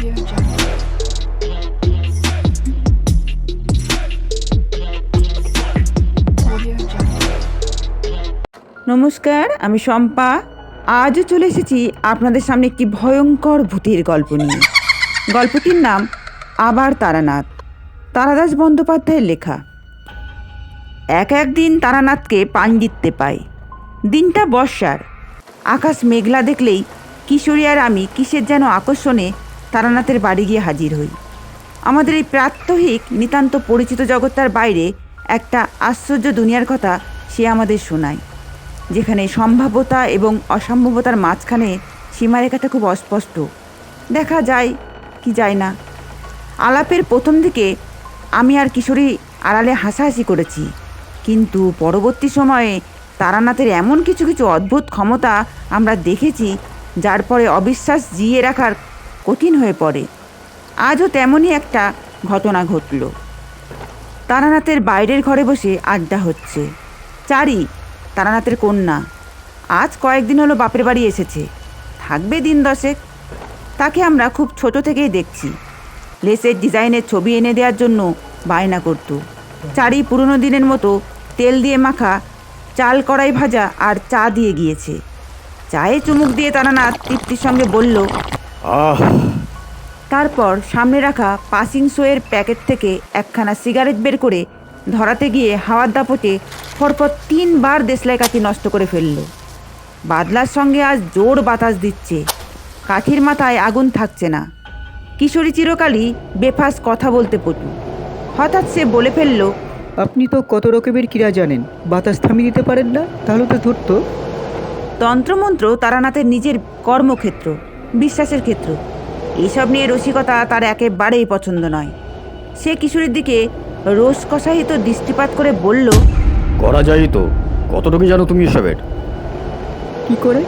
নমস্কার, আমি শম্পা। আজও চলে এসেছি আপনাদের সামনে একটি ভয়ঙ্কর ভূতের গল্প নিয়ে। গল্পটির নাম আবার তারানাথ, তারাদাস বন্দ্যোপাধ্যায়ের লেখা। এক একদিন তারানাথকে পাণ্ডিত্যে পাই দিনটা বর্ষার। আকাশ মেঘলা দেখলেই কিশোরী আর আমি কিসের যেন আকর্ষণে তারানাথের বাড়ি গিয়ে হাজির হই। আমাদের এই প্রাত্যহিক, নিতান্ত পরিচিত জগৎটার বাইরে একটা আশ্চর্য দুনিয়ার কথা সে আমাদের শোনায়, যেখানে সম্ভাব্যতা এবং অসম্ভবতার মাঝখানে সীমারেখাটা খুব অস্পষ্ট। দেখা যায় কি যায় না। আলাপের প্রথম দিকে আমি আর কিশোরী আড়ালে হাসাহাসি করেছি, কিন্তু পরবর্তী সময়ে তারানাথের এমন কিছু কিছু অদ্ভুত ক্ষমতা আমরা দেখেছি, যার পরে অবিশ্বাস জিয়ে রাখার কঠিন হয়ে পড়ে। আজও তেমনই একটা ঘটনা ঘটল। তারানাথের বাইরের ঘরে বসে আড্ডা হচ্ছে। চারি, তারানাথের কন্যা। আজ কয়েকদিন হলো বাপের বাড়ি এসেছে। থাকবে দিন দশেক। তাকে আমরা খুব ছোট থেকেই দেখছি। লেসের ডিজাইনের ছবি এনে দেওয়ার জন্য বায়না করতো। চারি পুরনো দিনের মতো তেল দিয়ে মাখা, চাল কড়াই ভাজা আর চা দিয়ে গিয়েছে। চায়ে চুমুক দিয়ে তারানাথ তৃপ্তির সঙ্গে বলল আহ। তারপর সামনে রাখা পাসিং শোয়ের প্যাকেট থেকে একখানা সিগারেট বের করে ধরাতে গিয়ে হাওয়ার দাপটে পরপর তিনবার দেশলাই কাঠি নষ্ট করে ফেলল। বাদলার সঙ্গে আজ জোর বাতাস দিচ্ছে। কাঠির মাথায় আগুন থাকছে না। কিশোরী চিরকালই বেফাস কথা বলতে পটু। হঠাৎ সে বলে ফেলল আপনি তো কত রকমের ক্রীড়া জানেন বাতাস থামিয়ে দিতে পারেন না? তাহলে তো ধরতো। তন্ত্রমন্ত্র তারানাথের নিজের কর্মক্ষেত্র। বিশ্বাসের ক্ষেত্র। এইসব নিয়ে রসিকতা তার একেবারেই পছন্দ নয়। সে কিশোরীর দিকে রোষ কষাহিত দৃষ্টিপাত করে বলল করা যায় তো। কতটুকু জানো তুমি এসবের? কি করে?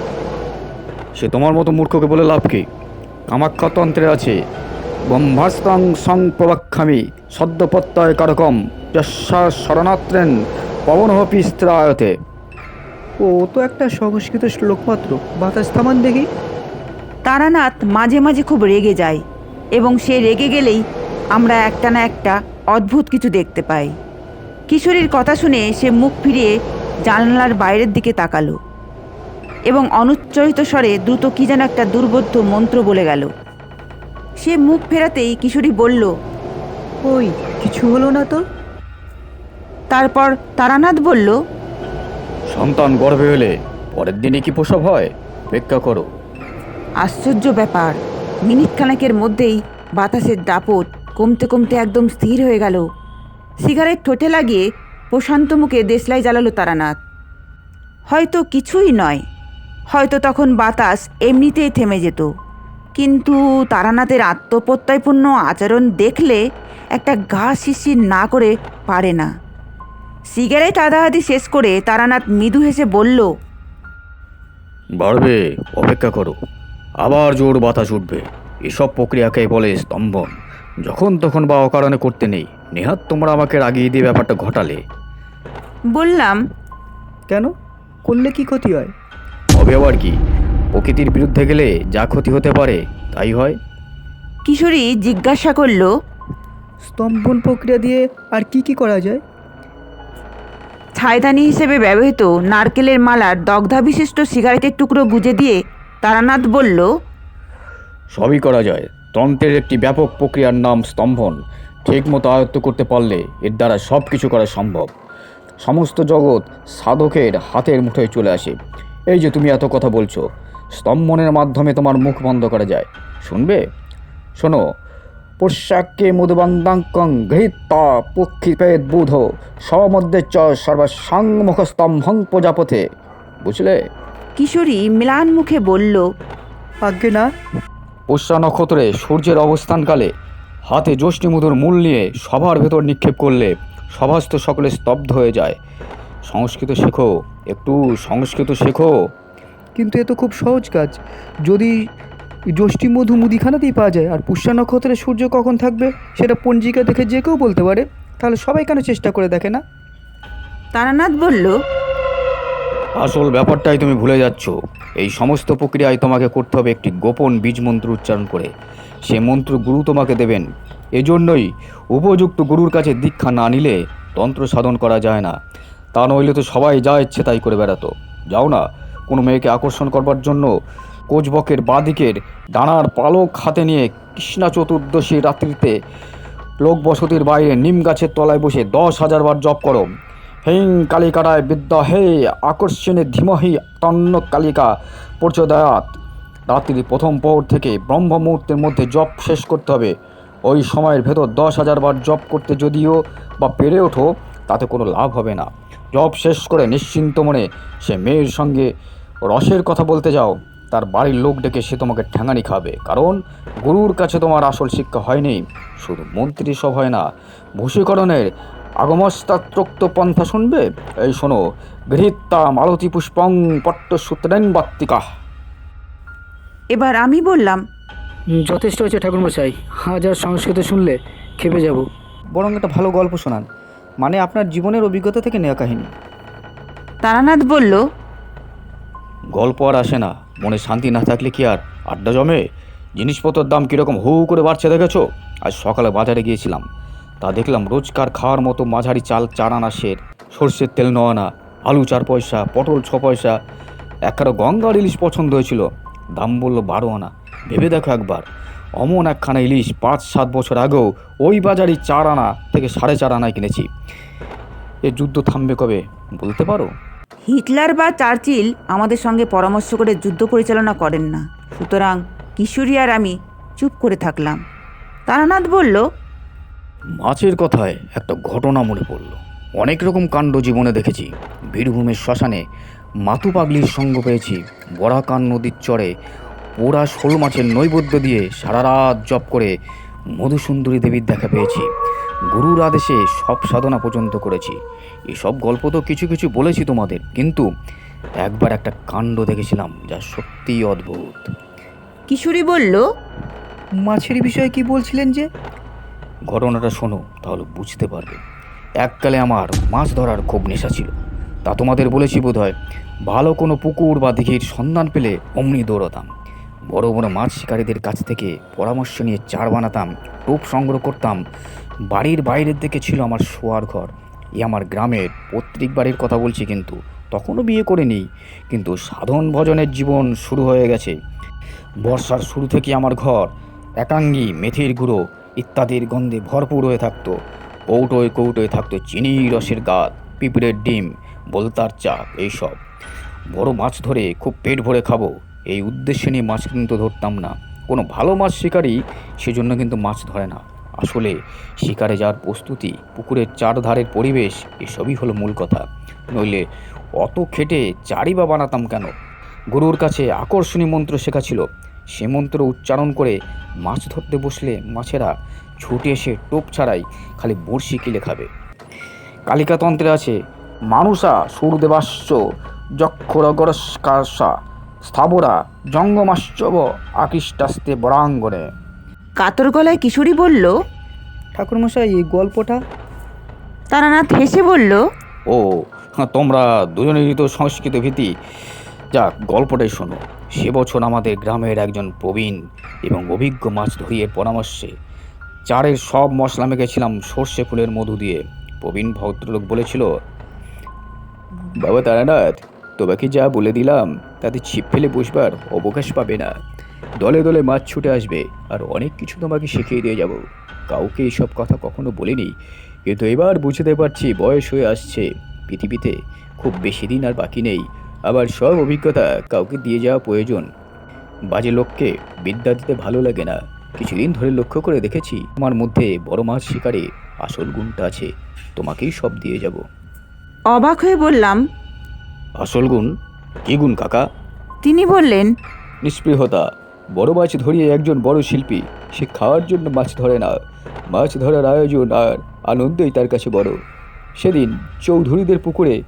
সে তোমার মতো মূর্খকে বলে লাভ কি? কামাক্ষতন্ত্রে আছে। ব্রহ্মাস্তাং সং প্রবাক্ষামি। সদ্যপত্তয় কারকম। যশা শরণাত্রেন পবনহপি স্থিরায়তে ও তো একটা সংস্কৃত শ্লোক মাত্র বাতাস থামান দেখি। তারানাথ মাঝে মাঝে খুব রেগে যায় এবং সে রেগে গেলেই আমরা একটা না একটা অদ্ভুত কিছু দেখতে পাই। কিশোরীর কথা শুনে সে মুখ ফিরিয়ে জানলার বাইরের দিকে তাকালো এবং অনুচ্চরিত স্বরে দ্রুত কী যেন একটা দুর্বোধ্য মন্ত্র বলে গেল। সে মুখ ফেরাতেই কিশোরী বলল ওই কিছু হলো না তো? তারপর তারানাথ বলল সন্তান গর্ভে হলে পরের দিনে কি প্রসব হয়? অপেক্ষা করো। আশ্চর্য ব্যাপার। মিনিট খানেকের মধ্যেই বাতাসের দাপট কমতে কমতে একদম স্থির হয়ে গেল। সিগারেট ঠোঁটে লাগিয়ে প্রশান্ত মুখে দেশলাই জ্বালালো তারানাথ। হয়তো কিছুই নয়। হয়তো তখন বাতাস এমনিতেই থেমে যেত। কিন্তু তারানাথের আত্মপ্রত্যয়পূর্ণ আচরণ দেখলে একটা গা শিশির না করে পারে না। সিগারেট আধাআধি শেষ করে তারানাথ মৃদু হেসে বলল, বাড়বে, অপেক্ষা করো। আবার জোর বাতাস উঠবে। এসব প্রক্রিয়াকে বলে স্তম্ভন। যখন তখন বা অকারণে করতে নেই। নেহাত তোমরা আমাকে রাগিয়ে দিয়ে ব্যাপারটা ঘটালে। বললাম। কেন? করলে কি ক্ষতি হয়? হবে আবার কি? প্রকৃতির বিরুদ্ধে গেলে যা ক্ষতি হতে পারে তাই হয়। কিশোরী জিজ্ঞাসা করল। স্তম্ভন প্রক্রিয়া দিয়ে আর কি কি করা যায়? ছায়দানি হিসেবে ব্যবহৃত নারকেলের মালার দগ্ধা বিশিষ্ট সিগারেটের টুকরো গুজে দিয়ে তারানাথ বলল, সবই করা যায়। তন্ত্রের একটি ব্যাপক প্রক্রিয়ার নাম স্তম্ভন। ঠিক মতো আয়ত্ত করতে পারলে এর দ্বারা সব কিছু করা সম্ভব। সমস্ত জগৎ সাধকের হাতের মুঠোয় চলে আসে। এই যে তুমি এত কথা বলছো, স্তম্ভনের মাধ্যমে তোমার মুখ বন্ধ করা যায়। শুনবে? শোনো পোশাককে মধুবন্দাঙ্কং গৃহীতা পক্ষিপেদ বুধ সমধ্যে চ সর্বসাংমুখ স্তম্ভং প্রজাপথে বুঝলে? কিশোরী ম্লান মুখে বলল আজ্ঞে না? পুষ্যা নক্ষত্রে সূর্যের অবস্থানকালে হাতে যষ্টিমধুর মূল নিয়ে সবার ভেতর নিক্ষেপ করলে সভাস্থ সকলে স্তব্ধ হয়ে যায়। সংস্কৃত শেখো একটু সংস্কৃত শেখো। কিন্তু এ তো খুব সহজ কাজ। যদি জ্যৈষ্ঠী মধু মুদিখানাতেই পাওয়া যায় আর পুষ্যা নক্ষত্রে সূর্য কখন থাকবে সেটা পঞ্জিকা দেখে যে কেউ বলতে পারে তাহলে সবাই কেন চেষ্টা করে দেখে না? তারানাথ বলল আসল ব্যাপারটাই তুমি ভুলে যাচ্ছ। এই সমস্ত প্রক্রিয়ায় তোমাকে করতে হবে একটি গোপন বীজ মন্ত্র উচ্চারণ করে। সে মন্ত্র গুরু তোমাকে দেবেন। এজন্যই উপযুক্ত গুরুর কাছে দীক্ষা না নিলে তন্ত্র সাধন করা যায় না। তা নইলে তো সবাই যা ইচ্ছে তাই করে বেড়াতো। যাও না, কোনো মেয়েকে আকর্ষণ করবার জন্য কোচবকের বাদিকের ডানার পালক হাতে নিয়ে কৃষ্ণা চতুর্দশী রাত্রিতে লোকবসতির বাইরে নিম গাছের তলায় বসে দশ হাজার বার জপ করো। হিং কালিকারায় বিদ্যা হে আকর্ষণে ধীমহি তন্ন কালিকা পর্যদয়াত। রাত্রির প্রথম পহর থেকে ব্রহ্ম মুহূর্তের মধ্যে জপ শেষ করতে হবে। ওই সময়ের ভেতর দশ হাজার বার জপ করতে যদিও বা পেরে ওঠো, তাতে কোনো লাভ হবে না। জপ শেষ করে নিশ্চিন্ত মনে সে মেয়ের সঙ্গে রসের কথা বলতে যাও। তার বাড়ির লোক ডেকে সে তোমাকে ঠ্যাঙানি খাবে। কারণ গুরুর কাছে তোমার আসল শিক্ষা হয়নি। শুধু মন্ত্রী সব হয় না, ভূষীকরণের আগমস্তাত্রোক্ত পন্থা শুনবে? এই শোনো গৃহীতা মালতী পুষ্পং পট্টসূত্রেন বাত্তিকা এবার আমি বললাম যথেষ্ট হয়েছে ঠাকুরমশাই হাজার সংস্কৃত শুনলে খেপে যাব। বরং একটা ভালো গল্প শোনান মানে আপনার জীবনের অভিজ্ঞতা থেকে নেওয়া কাহিনী। তারানাথ বলল গল্প আর আসে না মনে শান্তি না থাকলে কি আর আড্ডা জমে? জিনিসপত্রের দাম কীরকম হু হু করে বাড়ছে দেখেছ? আজ সকালে বাজারে গিয়েছিলাম তা দেখলাম রোজকার খাওয়ার মতো মাঝারি চাল চার আনা সের, সর্ষের তেল ন আনা আলু চার পয়সা, পটল ছ পয়সা। একখানা গঙ্গার ইলিশ পছন্দ হয়েছিল, দাম বলল বারো আনা। ভেবে দেখো একবার, অমন একখানা ইলিশ পাঁচ সাত বছর আগেও ওই বাজারই চার আনা থেকে সাড়ে চার আনায় কিনেছি। এ যুদ্ধ থামবে কবে, বলতে পারো? হিটলার বা চার্চিল আমাদের সঙ্গে পরামর্শ করে যুদ্ধ পরিচালনা করেন না। সুতরাং কিশোরী আর আমি চুপ করে থাকলাম। তারানাথ বলল মাছের কথায় একটা ঘটনা মনে পড়ল। অনেক রকম কাণ্ড জীবনে দেখেছি। বীরভূমের শ্মশানে মাতু পাগলির সঙ্গ পেয়েছি। বরাকান নদীর চরে পোড়া শোল মাছের নৈবেদ্য দিয়ে সারা রাত জপ করে মধুসুন্দরী দেবীর দেখা পেয়েছি। গুরুর আদেশে সব সাধনা পর্যন্ত করেছি। এসব গল্প তো কিছু কিছু বলেছি তোমাদের কিন্তু একবার একটা কাণ্ড দেখেছিলাম যা সত্যিই অদ্ভুত। কিশোরী বলল মাছের বিষয়ে কি বলছিলেন যে? ঘটনাটা শোনো, তাহলে বুঝতে পারবে। এককালে আমার মাছ ধরার খুব নেশা ছিল। তা তোমাদের বলেছি বোধহয়, ভালো কোনো পুকুর বা দিঘির সন্ধান পেলে অমনি দৌড়াতাম। বড় বড় মাছ শিকারীদের কাছ থেকে পরামর্শ নিয়ে চার বানাতাম, টোপ সংগ্রহ করতাম। বাড়ির বাইরের দিকে ছিল আমার শোয়ার ঘর। এ আমার গ্রামের পৈতৃক বাড়ির কথা বলছি কিন্তু তখনও বিয়ে করে করিনি। কিন্তু সাধন ভজনের জীবন শুরু হয়ে গেছে। বর্ষার শুরু থেকে আমার ঘর, একাঙ্গি মেথির গুঁড়ো ইত্যাদির গন্ধে ভরপুর হয়ে থাকতো। কৌটোয় কৌটোয় থাকতো চিনি, রসের গাদ পিঁপড়ের ডিম, বলতার চাপ এইসব। বড় মাছ ধরে খুব পেট ভরে খাব, এই উদ্দেশ্যে নিয়ে মাছ কিন্তু ধরতাম না। কোনো ভালো মাছ শিকারই সেজন্য কিন্তু মাছ ধরে না। আসলে শিকারে যাওয়ার প্রস্তুতি, পুকুরের চারধারের পরিবেশ, এসবই হলো মূল কথা। নইলে অত খেটে চারি বা বানাতাম কেন? গুরুর কাছে আকর্ষণী মন্ত্র শেখা ছিল সে মন্ত্র উচ্চারণ করে মাছ ধরতে বসলে মাছেরা ছুটে এসে টোপ ছাড়াই খালি বড়শি কিলে খাবে কালিকাতন্ত্রে আছে মানুষা সুরদেবাশ্চ যক্ষরগরস্কাশা স্থাবরা জঙ্গমাশ্চব আকৃষ্টাস্তে বরাঙ্গনে। কাতর গলায় কিশোরী বলল ঠাকুরমশাই এই গল্পটা? তারানাথ হেসে বলল ও হ্যাঁ, তোমরা দুজনেরই তো সংস্কৃত ভীতি। যাক গল্পটাই শোনো। সে বছর আমাদের গ্রামের একজন প্রবীণ এবং অভিজ্ঞ মাছ ধরিয়ে পরামর্শে চারের সব মশলা মেখেছিলাম সর্ষে ফুলের মধু দিয়ে। প্রবীণ ভদ্রলোক বলেছিল, বাবা তারানাথ, তোমাকে যা বলে দিলাম, তাতে ছিপ ফেলে বসবার অবকাশ পাবে না। দলে দলে মাছ ছুটে আসবে আর অনেক কিছু তোমাকে শিখিয়ে দিয়ে যাব। কাউকে এসব কথা কখনো বলিনি। কিন্তু এবার বুঝতে পারছি বয়স হয়ে আসছে। পৃথিবীতে খুব বেশি দিন আর বাকি নেই। আবার সব অভিজ্ঞতা কাউকে দিয়ে যাওয়া প্রয়োজন। বাজে লোককে বিদ্যা দিতে ভালো লাগে না। কিছুদিন ধরে লক্ষ্য করে দেখেছি আমার মধ্যে বড় মাছ শিকারে আসল গুণটা আছে। তোমাকেই সব দিয়ে যাব। অবাক হয়ে বললাম আসল গুণ? কি গুণ কাকা? তিনি বললেন নিষ্পৃহতা। বড় মাছ ধরিয়ে একজন বড় শিল্পী সে খাওয়ার জন্য মাছ ধরে না। মাছ ধরার আয়োজন আর আনন্দই তার কাছে বড়। সেদিন চৌধুরীদের পুকুরে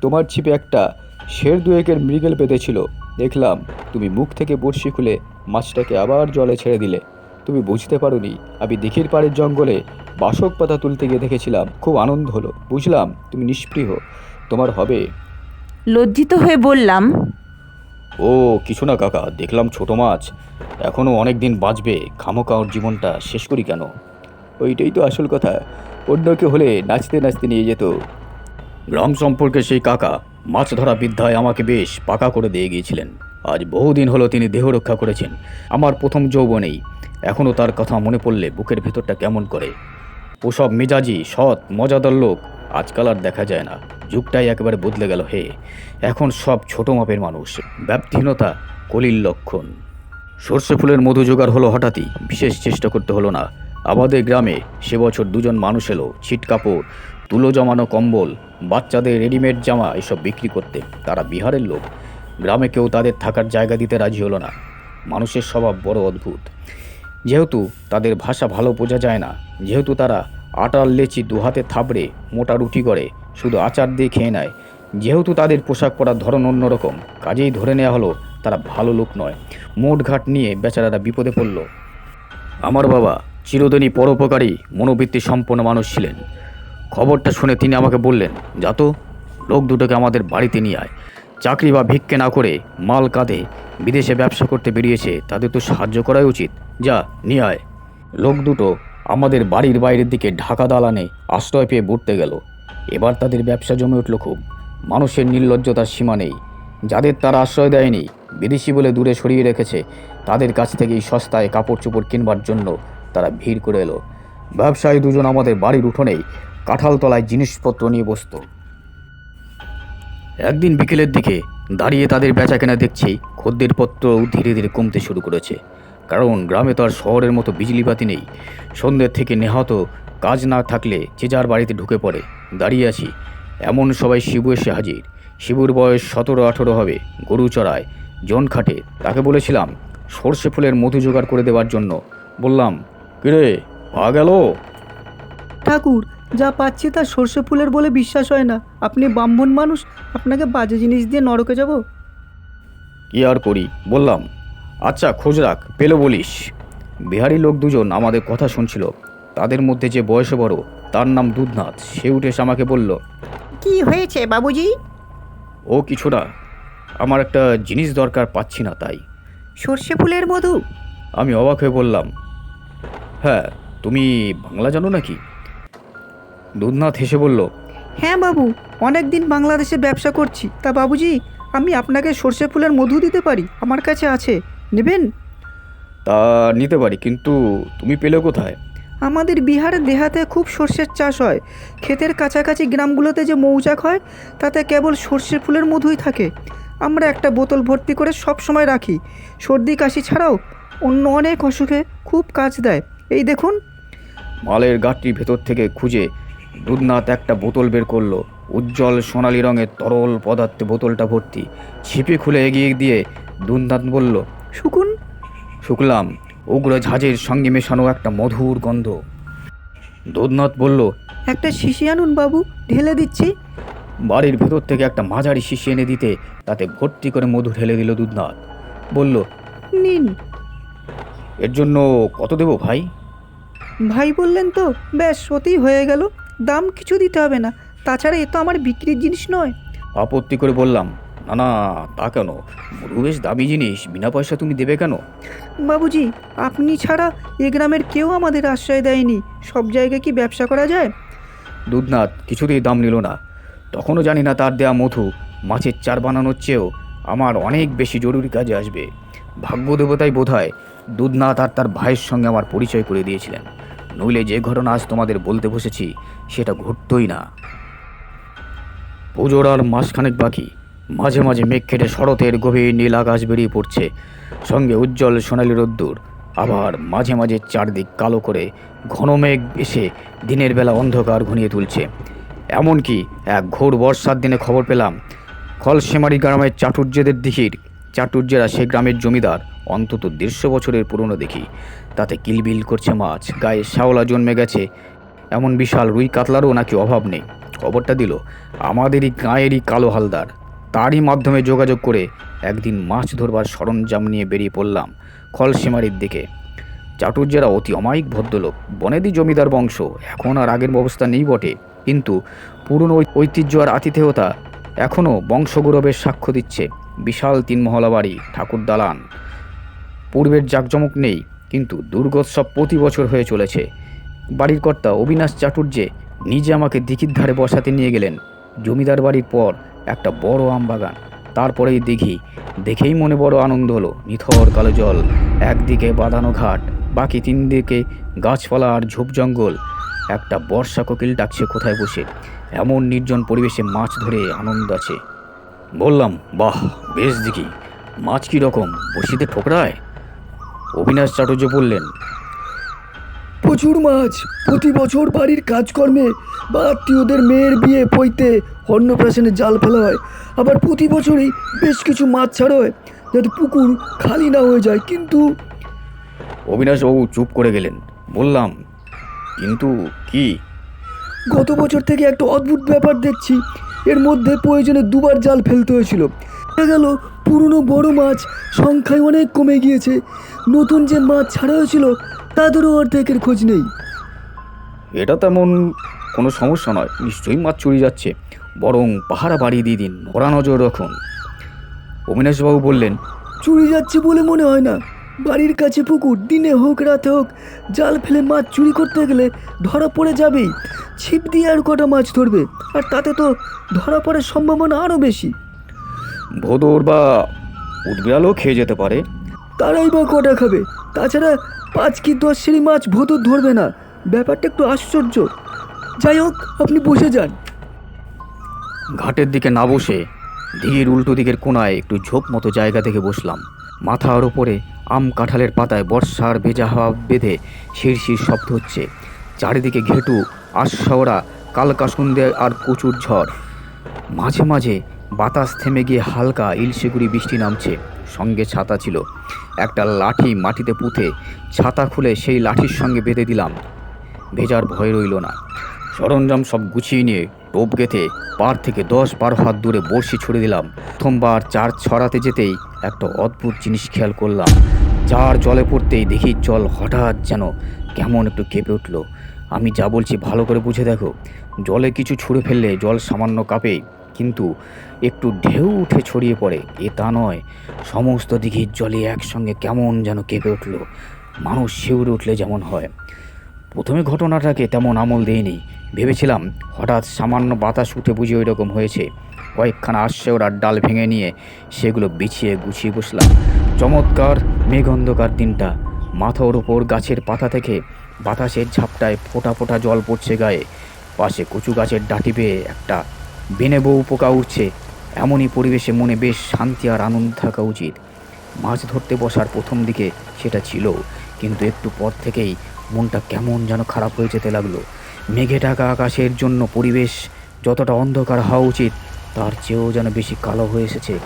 তোমার ছিপে একটা শের দুয়েকের মৃগেল পেতেছিল দেখলাম তুমি মুখ থেকে বড়শি খুলে মাছটাকে আবার জলে ছেড়ে দিলে। তুমি বুঝতে পারোনি আমি দিঘির পাড়ের জঙ্গলে বাসক পাতা তুলতে গিয়ে দেখেছিলাম খুব আনন্দ হলো। বুঝলাম তুমি নিষ্পৃহ তোমার হবে। লজ্জিত হয়ে বললাম ও কিছু না কাকা দেখলাম ছোট মাছ। এখনও অনেক দিন বাঁচবে খামোকা ওর জীবনটা শেষ করি কেন? ওইটাই তো আসল কথা অন্য কেউ হলে নাচতে নাচতে নিয়ে যেত। গ্রাম সম্পর্কে সেই কাকা মাছ ধরা বিদ্যায় আমাকে বেশ পাকা করে দিয়ে গিয়েছিলেন। আজ বহুদিন হলো তিনি দেহ রক্ষা করেছেন। আমার প্রথম যৌবনেই এখনও তার কথা মনে পড়লে বুকের ভেতরটা কেমন করে? ওসব মেজাজি, সৎ, মজাদার লোক আজকাল আর দেখা যায় না। যুগটাই একেবারে বদলে গেল হে। এখন সব ছোট মাপের মানুষ। ব্যাপ্তিহীনতা কলির লক্ষণ। সর্ষে ফুলের মধু জোগাড় হলো হঠাৎই। বিশেষ চেষ্টা করতে হলো না। আমাদের গ্রামে সে বছর দুজন মানুষ এলো। ছিট কাপড় তুলো জমানো কম্বল, বাচ্চাদের রেডিমেড জামা এসব বিক্রি করতে তারা বিহারের লোক। গ্রামে কেউ তাদের থাকার জায়গা দিতে রাজি হলো না। মানুষের স্বভাব বড় অদ্ভুত। যেহেতু তাদের ভাষা ভালো বোঝা যায় না, যেহেতু তারা আটার লেচি দুহাতে থাবড়ে মোটা রুটি করে, শুধু আচার দিয়ে খেয়ে নেয়, যেহেতু তাদের পোশাক পরার ধরন অন্যরকম, কাজেই ধরে নেওয়া হলো তারা ভালো লোক নয়। মোট ঘাট নিয়ে বেচারারা বিপদে পড়ল। আমার বাবা চিরদিনই পরোপকারী মনোবৃত্তি সম্পন্ন মানুষ ছিলেন। খবরটা শুনে তিনি আমাকে বললেন, যাতো, লোক দুটোকে আমাদের বাড়িতে নিয়ে আয়। চাকরি বা ভিক্ষে না করে মাল কাঁধে বিদেশে ব্যবসা করতে বেরিয়েছে, তাদের তো সাহায্য করাই উচিত। যা, নিয়ে আয়। লোক দুটো আমাদের বাড়ির বাইরের দিকে ঢাকা দালানে আশ্রয় পেয়ে বুড়তে গেল। এবার তাদের ব্যবসা জমে উঠল খুব। মানুষের নির্লজ্জতার সীমা নেই। যাদের তারা আশ্রয় দেয়নি, বিদেশি বলে দূরে সরিয়ে রেখেছে, তাদের কাছ থেকেই সস্তায় কাপড় চোপড় কিনবার জন্য তারা ভিড় করে এলো। ব্যবসায়ী দুজন আমাদের বাড়ির উঠোনেই কাঁঠাল তলায় জিনিসপত্র নিয়ে বসতো। একদিন বিকেলের দিকে দাঁড়িয়ে তাদের বেচা কেনা দেখছি খদ্দের পত্র ধীরে ধীরে কমতে শুরু করেছে। কারণ গ্রামে তো আর শহরের মতো বিজলিবাতি নেই। সন্ধ্যের থেকে নেহাত কাজ না থাকলে যে যার বাড়িতে ঢুকে পড়ে দাঁড়িয়ে আছি। এমন সবাই শিবু এসে হাজির। শিবুর বয়স সতেরো আঠেরো হবে গরু চড়ায়। জন খাটে। তাকে বলেছিলাম সর্ষে ফুলের মধু জোগাড় করে দেওয়ার জন্য। বললাম কিরে পা গেল? ঠাকুর যা পাচ্ছি তা সর্ষে ফুলের বলে বিশ্বাস হয় না। আপনি ব্রাহ্মণ মানুষ আপনাকে বাজে জিনিস দিয়ে নরকে যাব? কি আর করি? বললাম আচ্ছা খোঁজ রাখ পেল বলিস। বিহারি লোক দুজন আমাদের কথা শুনছিল। তাদের মধ্যে যে বয়সে বড় তার নাম দুধনাথ। সে উঠে এসে আমাকে বলল কি হয়েছে বাবুজি? ও কিছু না আমার একটা জিনিস দরকার পাচ্ছি না তাই। সর্ষে ফুলের মধু? আমি অবাক হয়ে বললাম হ্যাঁ তুমি বাংলা জানো নাকি? দুধনাথ হেসে বলল হ্যাঁ বাবু অনেক দিন বাংলাদেশে ব্যবসা করছি। তা বাবুজি আমি আপনাকে সর্ষে ফুলের মধু দিতে পারি? আমার কাছে আছে। নেবেন? তা নিতে পারি কিন্তু তুমি পেলে কোথায়? আমাদের বিহারের দেহাতে খুব সর্ষের চাষ হয়। ক্ষেতের কাছাকাছি গ্রামগুলোতে যে মৌচাক হয় তাতে কেবল সর্ষে ফুলের মধুই থাকে। আমরা একটা বোতল ভর্তি করে সব সময় রাখি। সর্দি কাশি ছাড়াও অন্য অনেক অসুখে খুব কাজ দেয়। এই দেখুন। মালের গাঁটটির ভেতর থেকে খুঁজে দুধনাথ একটা বোতল বের করল। উজ্জ্বল সোনালি রঙের তরল পদার্থে বোতলটা ভর্তি। ছিপে খুলে এগিয়ে দিয়ে দুধনাথ বলল শুকুন? শুকলাম। উগ্র ঝাঁঝের সঙ্গে মেশানো একটা মধুর গন্ধ। দুধনাথ বলল একটা শিশি আনুন বাবু ঢেলে দিচ্ছি। বাড়ির ভেতর থেকে একটা মাঝারি শিশি এনে দিতে তাতে ভর্তি করে মধু ঢেলে দিল দুধনাথ। বলল নিন। এর জন্য কত দেবো ভাই? ভাই বললেন তো ব্যাস সত্যিই হয়ে গেল। দাম কিছু দিতে হবে না। তাছাড়া এ তো আমার বিক্রির জিনিস নয়। আপত্তি করে বললাম না না তা কেন? মধু বেশ দামি জিনিস বিনা পয়সা তুমি দেবে কেন? বাবুজি আপনি ছাড়া এ গ্রামের কেউ আমাদের আশ্রয় দেয়নি। সব জায়গায় কি ব্যবসা করা যায়? দুধনাথ কিছুতেই দাম নিল না। তখনও জানি না তার দেয়া মধু মাছের চার বানানোর চেয়েও আমার অনেক বেশি জরুরি কাজে আসবে। ভাগ্যদেবতাই বোধ হয় দুধনাথ আর তার ভাইয়ের সঙ্গে আমার পরিচয় করে দিয়েছিলেন। নইলে যে ঘটনা আজ তোমাদের বলতে বসেছি সেটা ঘটতই না। পুজোর আর মাসখানেক বাকি। মাঝে মাঝে মেঘ কেটে শরতের গভীর নীল আকাশ বেরিয়ে পড়ছে। সঙ্গে উজ্জ্বল সোনালি রোদ্দুর। আবার মাঝে মাঝে চারদিক কালো করে ঘন মেঘ এসে দিনের বেলা অন্ধকার ঘনিয়ে তুলছে। এমনকি এক ঘোর বর্ষার দিনে খবর পেলাম, খলসেমারি গ্রামের চাটুর্যেদের দিঘির। চাটুর্যেরা সে গ্রামের জমিদার, অন্তত দেড়শো বছরের পুরনো দেখি তাতে কিলবিল করছে মাছ, গায়ে শ্যাওলা জন্মে গেছে এমন বিশাল রুই কাতলারও নাকি অভাব নেই। খবরটা দিল, আমাদেরই গাঁয়েরই কালো হালদার। তারই মাধ্যমে যোগাযোগ করে একদিন মাছ ধরবার সরঞ্জাম নিয়ে বেরিয়ে পড়লাম খলসীমারির দিকে। চাটুর্যেরা অতি অমায়িক ভদ্রলোক, বনেদি জমিদার বংশ, এখন আর আগের অবস্থা নেই বটে। কিন্তু পুরনো ঐতিহ্য আর আতিথেয়তা এখনও বংশগৌরবের সাক্ষ্য দিচ্ছে। বিশাল তিনমহলা বাড়ি, ঠাকুর দালান। পূর্বের জাঁকজমক নেই, কিন্তু দুর্গোৎসব প্রতি বছর হয়ে চলেছে। বাড়ির কর্তা অবিনাশ চাটুর্যে নিজে আমাকে দিঘির ধারে বসাতে নিয়ে গেলেন। জমিদার বাড়ির পর একটা বড় আম বাগান। তারপরেই দিঘি। দেখেই মনে বড় আনন্দ হলো। নিথর কালো জল, একদিকে বাঁধানো ঘাট, বাকি তিন দিকে গাছপালা আর ঝোপ জঙ্গল। একটা বর্ষা কোকিল ডাকছে কোথায় বসে। এমন নির্জন পরিবেশে মাছ ধরে আনন্দ আছে। বললাম, বাহ, বেশ দেখি মাছ কী রকম? বসিতে ঠোকরায়? অবিনাশ চাটুর্য বললেন প্রচুর মাছ। প্রতি বছর বাড়ির কাজকর্মে বা আত্মীয়দের মেয়ের বিয়ে পইতে অন্নপ্রাশনে জাল ফেলা হয়। আবার প্রতি বছরই বেশ কিছু মাছ ছাড়া হয় যাতে পুকুর খালি না হয়ে যায়। কিন্তু অবিনাশবাবু চুপ করে গেলেন। বললাম কিন্তু কি? গত বছর থেকে একটা অদ্ভুত ব্যাপার দেখছি। এর মধ্যে প্রয়োজনে দুবার জাল ফেলতে হয়েছিল। দেখা গেল পুরনো বড় মাছ সংখ্যায় অনেক কমে গিয়েছে। নতুন যে মাছ ছাড়া হয়েছিল তাদেরও অর্ধেকের খোঁজ নেই। এটা তেমন কোনো সমস্যা নয়। নিশ্চয়ই মাছ চুরি যাচ্ছে। বরং পাহারা বাড়িয়ে দিয়ে দিন। ওরা নজর রাখুন। অবিনাশবাবু বললেন চুরি যাচ্ছে বলে মনে হয় না। বাড়ির কাছে পুকুর দিনে হোক রাতে হোক জাল ফেলে মাছ চুরি করতে গেলে ধরা পড়ে যাবেই। ছিপ দিয়ে আর কটা মাছ ধরবে। আর তাতে তো ধরা পড়ার সম্ভাবনা আরও বেশি। ভোদর বা উদবিড়ালও খেয়ে যেতে পারে। তারাই বা কটা খাবে। তাছাড়া পাঁচ কি দশ সিঁড়ি মাছ ভোতর ধরবে না। ব্যাপারটা একটু আশ্চর্য। যাই হোক, আপনি বসে যান। ঘাটের দিকে না বসে ধীর উল্টো দিকের কোনায় একটু ঝোপ মতো জায়গা থেকে বসলাম। মাথার ওপরে আম কাঁঠালের পাতায় বর্ষার ভেজা হাওয়া বেঁধে শিরশির শব্দ হচ্ছে। চারিদিকে ঘেটু আশাওড়া কালকাসুন্দে আর কচুর ঝড়। মাঝে মাঝে বাতাস থেমে গিয়ে হালকা ইলশেগুড়ি বৃষ্টি নামছে। সঙ্গে ছাতা ছিল। একটা লাঠি মাটিতে পুঁতে ছাতা খুলে সেই লাঠির সঙ্গে বেঁধে দিলাম। ভেজার ভয় রইল না। সরঞ্জাম সব গুছিয়ে নিয়ে টোপ গেঁথে পার থেকে দশ বারো হাত দূরে বড়শি ছুড়ে দিলাম। প্রথমবার চার ছড়াতে যেতেই একটা অদ্ভুত জিনিস খেয়াল করলাম। চার জলে পড়তেই দেখি জল হঠাৎ যেন কেমন একটু কেঁপে উঠল। আমি যা বলছি ভালো করে বুঝে দেখো। জলে কিছু ছুঁড়ে ফেললে জল সামান্য কাঁপে কিন্তু একটু ঢেউ উঠে ছড়িয়ে পড়ে। এ তা নয়, সমস্ত দিঘির জলে একসঙ্গে কেমন যেন কেঁপে উঠল। মানুষ শিউরে উঠলে যেমন হয়। প্রথমে ঘটনাটাকে তেমন আমল দেয়নি। ভেবেছিলাম হঠাৎ সামান্য বাতাস উঠে বুঝে ওই রকম হয়েছে। কয়েকখানা ওরা ডাল ভেঙে নিয়ে সেগুলো বিছিয়ে গুছিয়ে বসলাম। চমৎকার মেঘন্ধকার দিনটা। মাথার ওপর গাছের পাতা থেকে বাতাসের ঝাপটায় ফোটা ফোটা জল পড়ছে গায়ে। পাশে কচু গাছের ডাটি বেয়ে একটা বেনে বউ পোকা উঠছে। এমনই পরিবেশে মনে বেশ শান্তি আর আনন্দ থাকা উচিত। মাছ ধরতে বসার প্রথম দিকে সেটা ছিল, কিন্তু একটু পর থেকেই মনটা কেমন যেন খারাপ হয়ে যেতে লাগল। মেঘে ঢাকা আকাশের জন্য পরিবেশ যতটা অন্ধকার হওয়া উচিত, তার চেয়েও যেন বেশি কালো হয়ে এসেছে।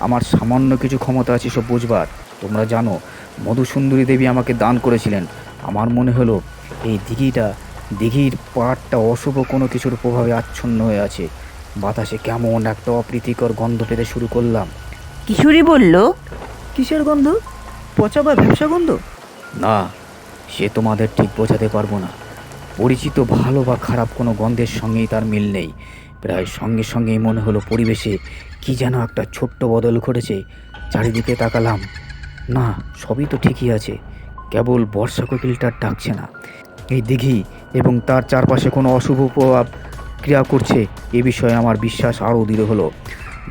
আমার সামান্য কিছু ক্ষমতা আছে সব বুঝবার। তোমরা জানো, মধুসুন্দরী দেবী আমাকে দান করেছিলেন। আমার মনে হলো, এই দিঘিটা, দিঘির পাড়টা অশুভ কোনো কিছুর প্রভাবে আচ্ছন্ন হয়ে আছে। বাতাসে কেমন একটা অপ্রীতিকর গন্ধ পেতে শুরু করলাম। কিশোরী বলল কিসের গন্ধ? পচা বা ভ্যাবসা গন্ধ? না সে তোমাদের ঠিক বোঝাতে পারব না। পরিচিত ভালো বা খারাপ কোনো গন্ধের সঙ্গেই তার মিল নেই। প্রায় সঙ্গে সঙ্গেই মনে হলো পরিবেশে কি যেন একটা ছোট্ট বদল ঘটেছে। চারিদিকে তাকালাম। না সবই তো ঠিকই আছে। কেবল বর্ষা কোকিলটা ডাকছে না। এই দিঘি এবং তার চারপাশে কোনো অশুভ প্রভাব ক্রিয়া করছে, এ বিষয়ে আমার বিশ্বাস আরও দৃঢ় হলো।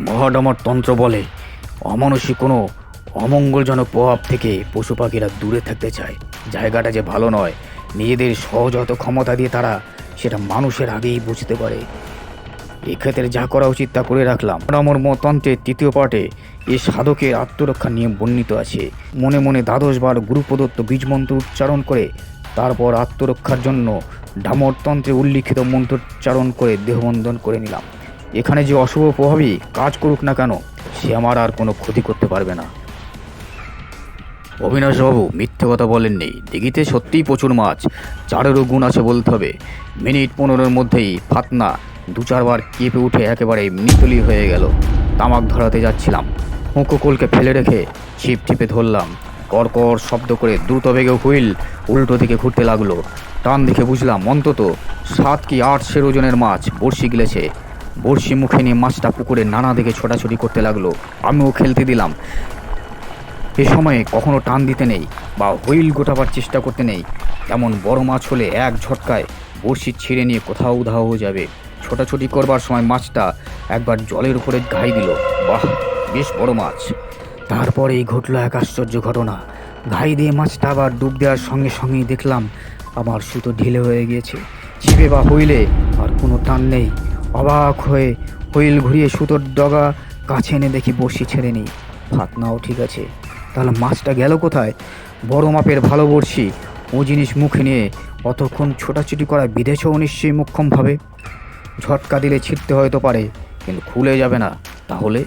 মহাডামার তন্ত্র বলে, অমানসিক কোনো অমঙ্গলজনক প্রভাব থেকে পশু পাখিরা দূরে থাকতে চায়। জায়গাটা যে ভালো নয়, নিজেদের সহজাত ক্ষমতা দিয়ে তারা সেটা মানুষের আগেই বুঝতে পারে। এক্ষেত্রে যা করা উচিত তা করে রাখলাম। আমার তন্ত্রের তৃতীয় পার্টে এ সাধকের আত্মরক্ষার নিয়ে বর্ণিত আছে। মনে মনে দ্বাদশ বার গুরু প্রদত্ত বীজমন্ত্র উচ্চারণ করে তারপর আত্মরক্ষার জন্য ডামরতন্ত্রে উল্লিখিত মন্ত্রোচ্চারণ করে দেহবন্ধন করে নিলাম। এখানে যে অশুভ প্রভাবই কাজ করুক না কেন, সে আমার আর কোনো ক্ষতি করতে পারবে না। অবিনাশবাবু, মিথ্যে কথা বলেননি। দিঘিতে সত্যিই প্রচুর মাছ। চারেরও গুণ আছে বলতে হবে। মিনিট পনেরোর মধ্যেই ফাতনা দু চারবার কেঁপে উঠে একেবারে মিতলি হয়ে গেল। তামাক ধরাতে যাচ্ছিলাম। হুঁকোকোলকে ফেলে রেখে ছিপ টিপে ধরলাম। কড়কড় শব্দ করে দ্রুত বেগে হুইল উল্টো দিকে ঘুরতে লাগল। টান দেখে বুঝলাম, অন্তত সাত কি আট সের ওজনের মাছ বড়শি গিলেছে। বড়শি মুখে নিয়ে মাছটা পুকুরে নানা দিকে ছোটাছুটি করতে লাগল। আমিও খেলতে দিলাম। এ সময়ে কখনো টান দিতে নেই বা হুইল গোটাবার চেষ্টা করতে নেই। তেমন বড় মাছ হলে এক ঝটকায় বড়শি ছিঁড়ে নিয়ে কোথাও উধাও হয়ে যাবে। ছোটাছুটি করবার সময় মাছটা একবার জলের উপরে ঘাই দিল। বাহ, বেশ বড় মাছ। তারপরেই ঘটলো এক আশ্চর্য ঘটনা। ঘাই দিয়ে মাছটা আবার ডুব দেওয়ার সঙ্গে সঙ্গেই দেখলাম আমার সুতো ঢিলে হয়ে গিয়েছে। ছিপে বা হুইলে আর কোনো টান নেই। অবাক হয়ে হুইল ঘুরিয়ে সুতোর ডগা কাছে এনে দেখি বড়শি ছেড়ে নিই। ফাতনাও ঠিক আছে। তাহলে মাছটা গেল কোথায়? বড় মাপের ভালো বড়শি। ও জিনিস মুখে নিয়ে অতক্ষণ ছোটাছুটি করা বিদেশেও নিশ্চয়ই মোক্ষমভাবে ঝটকা দিলে ছিটতে হয়তো পারে, কিন্তু খুলে যাবে না। তাহলে?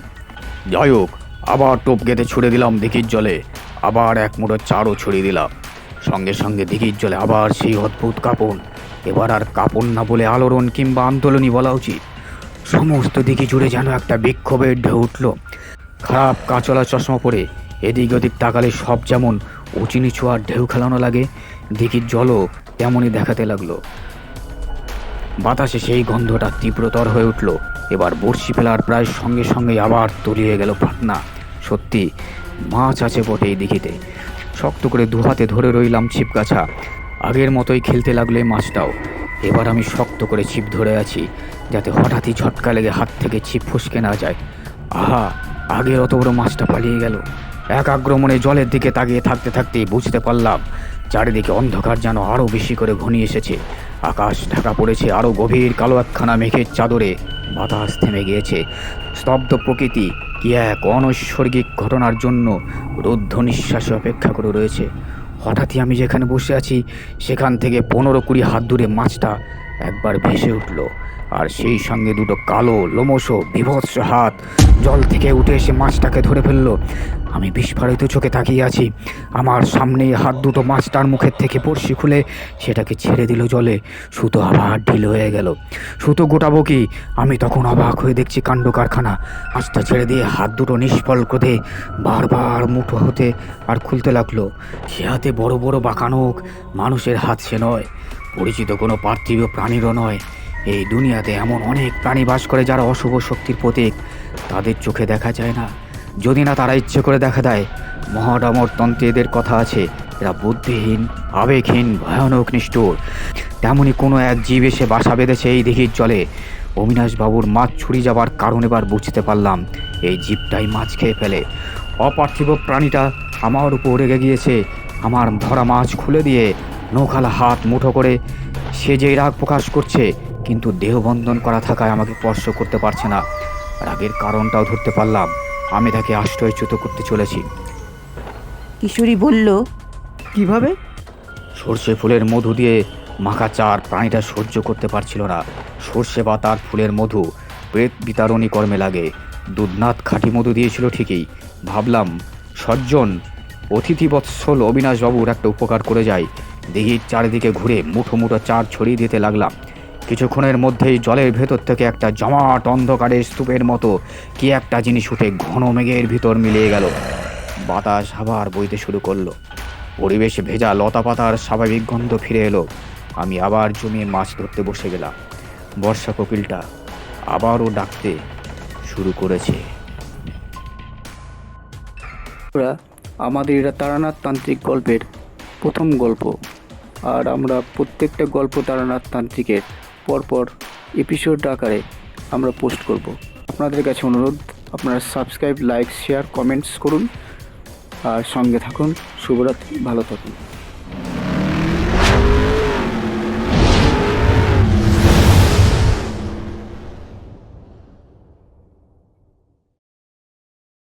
যাই হোক, আবার টোপ গেঁথে ছুড়ে দিলাম দিঘির জলে। আবার এক মুঠো চারও ছড়িয়ে দিলাম। সঙ্গে সঙ্গে দিঘির জলে আবার সেই অদ্ভুত কাপন। এবার আর কাপন না বলে আলোড়ন কিংবা আন্দোলনই বলা উচিত। সমস্ত দিকে জুড়ে যেন একটা বিক্ষোভের ঢেউ উঠল। খারাপ কাঁচলা চশমা পরে এদিক ওদিক তাকালে সব যেমন উঁচু নিচু আর ঢেউ খেলানো লাগে, দিঘির জলও তেমনই দেখাতে লাগল। বাতাসে সেই গন্ধটা তীব্রতর হয়ে উঠল। এবার বড়শি ফেলার প্রায় সঙ্গে সঙ্গে আবার তলিয়ে গেল ফাটনা। সত্যি, মাছ আছে বটে এই দিঘিতে। শক্ত করে দু হাতে ধরে রইলাম ছিপগাছা। আগের মতোই খেলতে লাগল মাছটাও। এবার আমি শক্ত করে ছিপ ধরে আছি, যাতে হঠাৎই ঝটকা লেগে হাত থেকে ছিপ ফসকে না যায়। আহা, আগের অত বড় মাছটা পালিয়ে গেল। এক আগ্রমণে জলের দিকে তাকিয়ে থাকতে থাকতেই বুঝতে পারলাম, চারিদিকে অন্ধকার যেন আরও বেশি করে ঘনিয়ে এসেছে। আকাশ ঢাকা পড়েছে আরও গভীর কালো একখানা মেঘের চাদরে। বাতাস থেমে গিয়েছে। স্তব্ধ প্রকৃতি কি এক অনৈসর্গিক ঘটনার জন্য রুদ্ধ নিঃশ্বাসে অপেক্ষা করে রয়েছে। হঠাৎই আমি যেখানে বসে আছি, সেখান থেকে পনেরো কুড়ি হাত দূরে মাছটা একবার ভেসে উঠল। আর সেই সঙ্গে দুটো কালো, লোমশ, বিভৎস হাত জল থেকে উঠে এসে মাছটাকে ধরে ফেলল। আমি বিস্ফারিত চোখে তাকিয়ে আছি। আমার সামনেই হাত দুটো মাছটার মুখের থেকে বড়শি খুলে সেটাকে ছেড়ে দিল জলে। সুতো আবার ঢিল হয়ে গেল। সুতো গোটাবো কি? আমি তখন অবাক হয়ে দেখছি কাণ্ড কারখানা। মাছটা ছেড়ে দিয়ে হাত দুটো নিষ্ফল করে বারবার মুঠো হতে আর খুলতে লাগল। সে হাতে বড় বড় বাঁকানোক মানুষের হাত সে নয়। পরিচিত কোনো পার্থিব প্রাণীরও নয়। এই দুনিয়াতে এমন অনেক প্রাণী বাস করে যারা অশুভ শক্তির প্রতীক। তাদের চোখে দেখা যায় না। যদি না তারা ইচ্ছে করে দেখা দেয় মহাডামর তন্ত্রে এদের কথা আছে। এরা বুদ্ধিহীন, আবেগহীন, ভয়ানক, নিষ্ঠুর। তেমনই কোনো এক জীব এসে বাসা বেঁধেছে এই দিঘির জলে। অবিনাশবাবুর মাছ ছুরি যাবার কারণ এবার বুঝতে পারলাম। এই জীবটাই মাছ খেয়ে ফেলে। অপার্থিব প্রাণীটা আমার উপর রেগে গিয়েছে। আমার ধরা মাছ খুলে দিয়ে নৌখালা হাত মুঠো করে সে যে রাগ প্রকাশ করছে কিন্তু দেহবন্ধন করা থাকায় আমাকে স্পর্শ করতে পারছে না। রাগের কারণটাও ধরতে পারলাম। আমি তাকে আশ্রয়চ্যুত করতে চলেছি। কিশোরী বলল কীভাবে? সর্ষে ফুলের মধু দিয়ে মাখা চার প্রাণীটা সহ্য করতে পারছিল না। সর্ষে বা তার ফুলের মধু প্রেত বিতারণী কর্মে লাগে। দুধনাথ খাঁটি মধু দিয়েছিল ঠিকই। ভাবলাম সজ্জন অতিথিবৎসল অবিনাশবাবুর একটা উপকার করে যায় দিঘির চারিদিকে ঘুরে মুঠো মুঠো চার ছড়িয়ে দিতে লাগলাম। কিছুক্ষণের মধ্যেই জলের ভেতর থেকে একটা জমাট অন্ধকারের স্তূপের মতো কি একটা জিনিস উঠে ঘন মেঘের ভিতর মিলিয়ে গেল। বাতাস আবার বইতে শুরু করল। পরিবেশে ভেজা লতা পাতার স্বাভাবিক গন্ধ ফিরে এলো। আমি আবার জমিয়ে মাছ ধরতে বসে গেলাম। বর্ষা কোকিলটা আবারও ডাকতে শুরু করেছে। আমাদের তারানাথ তান্ত্রিক গল্পের প্রথম গল্প। আর আমরা প্রত্যেকটা গল্প তারানাথ তান্ত্রিকের। পরপর এপিসোড আকারে আমরা পোস্ট করব। আপনাদের কাছে অনুরোধ, আপনারা সাবস্ক্রাইব লাইক শেয়ার কমেন্টস করুন। আর সঙ্গে থাকুন। শুভরাত্রি, ভালো থাকুন।